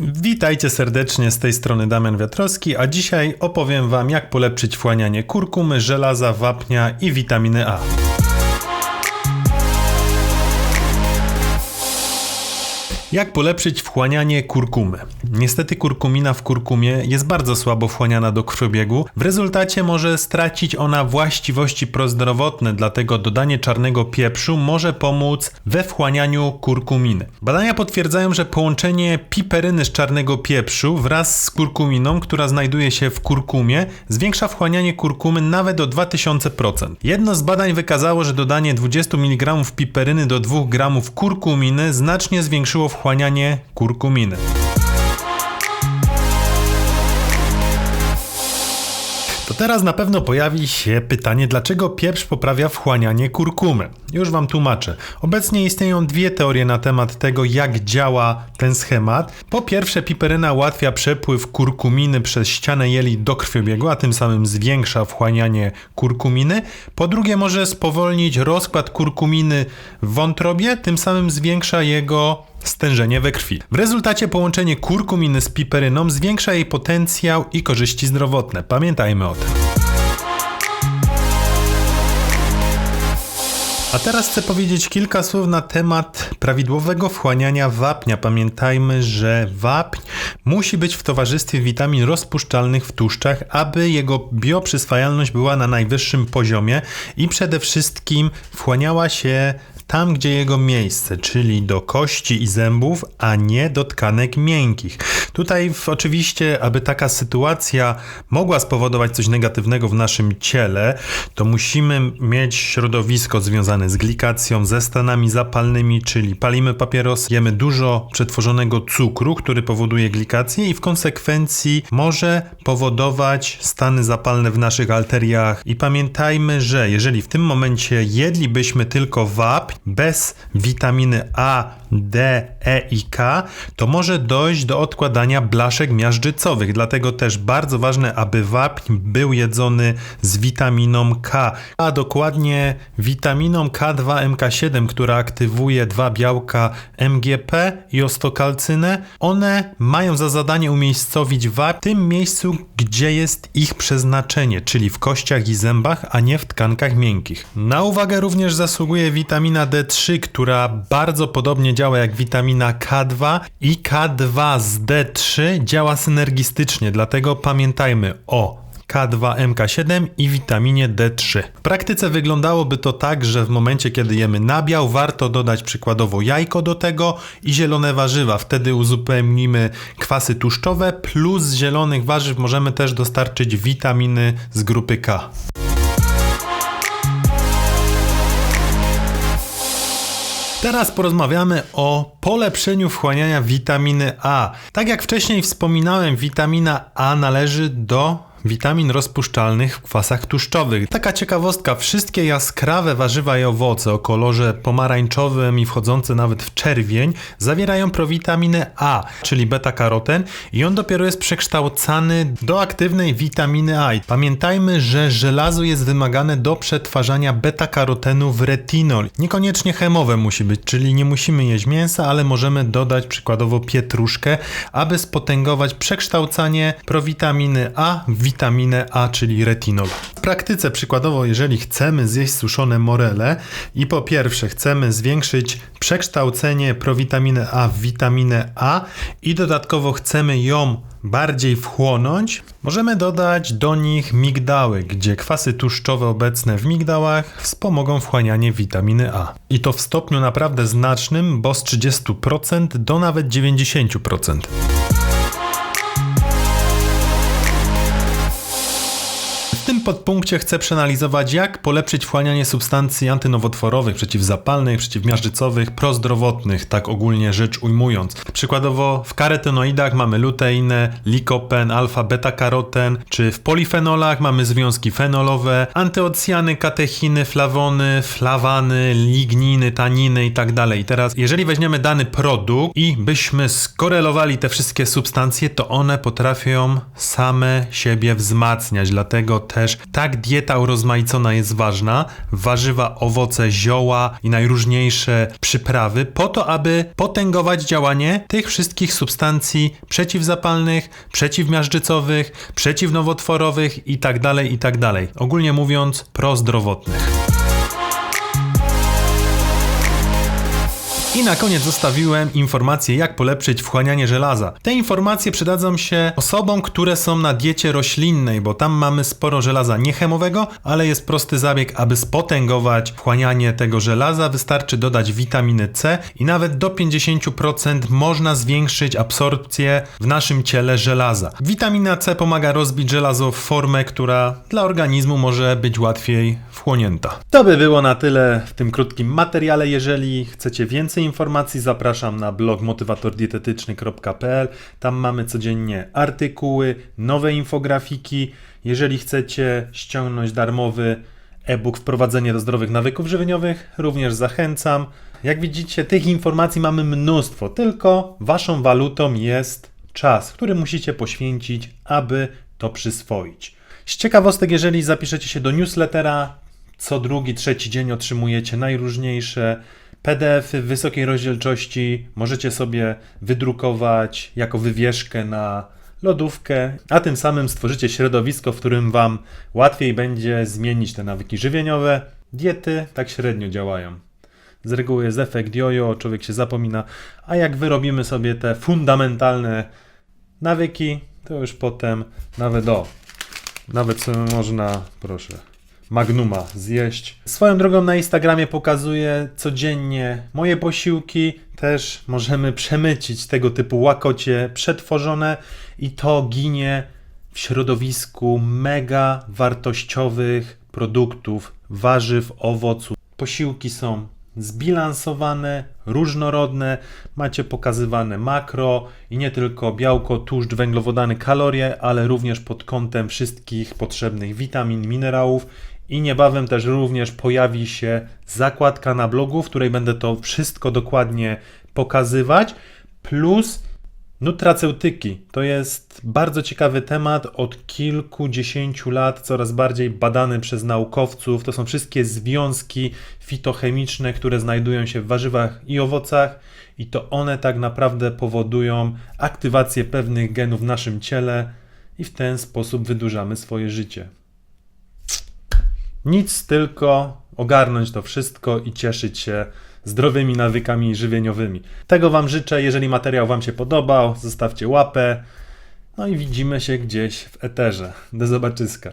Witajcie serdecznie z tej strony Damian Wiatrowski, a dzisiaj opowiem Wam jak polepszyć wchłanianie kurkumy, żelaza, wapnia i witaminy A. Jak polepszyć wchłanianie kurkumy? Niestety kurkumina w kurkumie jest bardzo słabo wchłaniana do krwiobiegu. W rezultacie może stracić ona właściwości prozdrowotne, dlatego dodanie czarnego pieprzu może pomóc we wchłanianiu kurkuminy. Badania potwierdzają, że połączenie piperyny z czarnego pieprzu wraz z kurkuminą, która znajduje się w kurkumie, zwiększa wchłanianie kurkumy nawet o 2000%. Jedno z badań wykazało, że dodanie 20 mg piperyny do 2 g kurkuminy znacznie zwiększyło wchłanianie kurkuminy. To teraz na pewno pojawi się pytanie, dlaczego pieprz poprawia wchłanianie kurkumy. Już wam tłumaczę. Obecnie istnieją dwie teorie na temat tego, jak działa ten schemat. Po pierwsze, piperyna ułatwia przepływ kurkuminy przez ścianę jeli do krwiobiegu, a tym samym zwiększa wchłanianie kurkuminy. Po drugie, może spowolnić rozkład kurkuminy w wątrobie, tym samym zwiększa jego stężenie we krwi. W rezultacie połączenie kurkuminy z piperyną zwiększa jej potencjał i korzyści zdrowotne. Pamiętajmy o tym. A teraz chcę powiedzieć kilka słów na temat prawidłowego wchłaniania wapnia. Pamiętajmy, że wapń musi być w towarzystwie witamin rozpuszczalnych w tłuszczach, aby jego bioprzyswajalność była na najwyższym poziomie i przede wszystkim wchłaniała się tam, gdzie jego miejsce, czyli do kości i zębów, a nie do tkanek miękkich. Tutaj w, oczywiście, aby taka sytuacja mogła spowodować coś negatywnego w naszym ciele, to musimy mieć środowisko związane z glikacją, ze stanami zapalnymi, czyli palimy papieros, jemy dużo przetworzonego cukru, który powoduje glikację i w konsekwencji może powodować stany zapalne w naszych arteriach. I pamiętajmy, że jeżeli w tym momencie jedlibyśmy tylko wapń, bez witaminy A, D, E i K, to może dojść do odkładania blaszek miażdżycowych. Dlatego też bardzo ważne, aby wapń był jedzony z witaminą K, a dokładnie witaminą K2 MK7, która aktywuje dwa białka MGP i ostokalcynę. One mają za zadanie umiejscowić wapń w tym miejscu, gdzie jest ich przeznaczenie, czyli w kościach i zębach, a nie w tkankach miękkich. Na uwagę również zasługuje witamina D3, która bardzo podobnie działa jak witamina K2 i K2 z D3 działa synergistycznie, dlatego pamiętajmy o K2, MK7 i witaminie D3. W praktyce wyglądałoby to tak, że w momencie kiedy jemy nabiał, warto dodać przykładowo jajko do tego i zielone warzywa. Wtedy uzupełnimy kwasy tłuszczowe, plus z zielonych warzyw możemy też dostarczyć witaminy z grupy K. Teraz porozmawiamy o polepszeniu wchłaniania witaminy A. Tak jak wcześniej wspominałem, witamina A należy do witamin rozpuszczalnych w kwasach tłuszczowych. Taka ciekawostka, wszystkie jaskrawe warzywa i owoce o kolorze pomarańczowym i wchodzące nawet w czerwień zawierają prowitaminę A, czyli beta-karoten i on dopiero jest przekształcany do aktywnej witaminy A. Pamiętajmy, że żelazo jest wymagane do przetwarzania beta-karotenu w retinol. Niekoniecznie chemowe musi być, czyli nie musimy jeść mięsa, ale możemy dodać przykładowo pietruszkę, aby spotęgować przekształcanie prowitaminy A w witaminę A, czyli retinol. W praktyce przykładowo, jeżeli chcemy zjeść suszone morele i po pierwsze chcemy zwiększyć przekształcenie prowitaminy A w witaminę A i dodatkowo chcemy ją bardziej wchłonąć, możemy dodać do nich migdały, gdzie kwasy tłuszczowe obecne w migdałach wspomogą wchłanianie witaminy A. I to w stopniu naprawdę znacznym, bo z 30% do nawet 90%. Podpunkcie chcę przeanalizować, jak polepszyć wchłanianie substancji antynowotworowych, przeciwzapalnych, przeciwmiażdżycowych, prozdrowotnych, tak ogólnie rzecz ujmując. Przykładowo w karotenoidach mamy luteinę, likopen, alfa-beta-karoten, czy w polifenolach mamy związki fenolowe, antyocyany, katechiny, flawony, flawany, ligniny, taniny i tak. Teraz, jeżeli weźmiemy dany produkt i byśmy skorelowali te wszystkie substancje, to one potrafią same siebie wzmacniać, dlatego te tak dieta urozmaicona jest ważna. Warzywa, owoce, zioła i najróżniejsze przyprawy, po to, aby potęgować działanie tych wszystkich substancji przeciwzapalnych, przeciwmiażdżycowych, przeciwnowotworowych i tak dalej, i tak. Ogólnie mówiąc, prozdrowotnych. I na koniec zostawiłem informacje, jak polepszyć wchłanianie żelaza. Te informacje przydadzą się osobom, które są na diecie roślinnej, bo tam mamy sporo żelaza niechemowego, ale jest prosty zabieg, aby spotęgować wchłanianie tego żelaza. Wystarczy dodać witaminy C i nawet do 50% można zwiększyć absorpcję w naszym ciele żelaza. Witamina C pomaga rozbić żelazo w formę, która dla organizmu może być łatwiej wchłonięta. To by było na tyle w tym krótkim materiale. Jeżeli chcecie więcej informacji, zapraszam na blog motywatordietetyczny.pl. Tam mamy codziennie artykuły, nowe infografiki. Jeżeli chcecie ściągnąć darmowy e-book Wprowadzenie do zdrowych nawyków żywieniowych, również zachęcam. Jak widzicie, tych informacji mamy mnóstwo, tylko waszą walutą jest czas, który musicie poświęcić, aby to przyswoić. Z ciekawostek, jeżeli zapiszecie się do newslettera, co drugi, trzeci dzień otrzymujecie najróżniejsze PDF-y w wysokiej rozdzielczości. Możecie sobie wydrukować jako wywieszkę na lodówkę, a tym samym stworzycie środowisko, w którym Wam łatwiej będzie zmienić te nawyki żywieniowe. Diety tak średnio działają. Z reguły jest efekt jojo, człowiek się zapomina, a jak wyrobimy sobie te fundamentalne nawyki, to już potem nawet o, nawet sobie można, proszę, Magnuma zjeść. Swoją drogą na Instagramie pokazuję codziennie moje posiłki. Też możemy przemycić tego typu łakocie przetworzone i to ginie w środowisku mega wartościowych produktów, warzyw, owoców. Posiłki są zbilansowane, różnorodne, macie pokazywane makro i nie tylko białko, tłuszcz, węglowodany, kalorie, ale również pod kątem wszystkich potrzebnych witamin, minerałów i niebawem też również pojawi się zakładka na blogu, w której będę to wszystko dokładnie pokazywać, plus nutraceutyki. To jest bardzo ciekawy temat, od kilkudziesięciu lat coraz bardziej badany przez naukowców. To są wszystkie związki fitochemiczne, które znajdują się w warzywach i owocach i to one tak naprawdę powodują aktywację pewnych genów w naszym ciele i w ten sposób wydłużamy swoje życie. Nic, tylko ogarnąć to wszystko i cieszyć się zdrowymi nawykami żywieniowymi. Tego Wam życzę. Jeżeli materiał Wam się podobał, zostawcie łapę. No i widzimy się gdzieś w eterze. Do zobaczyska.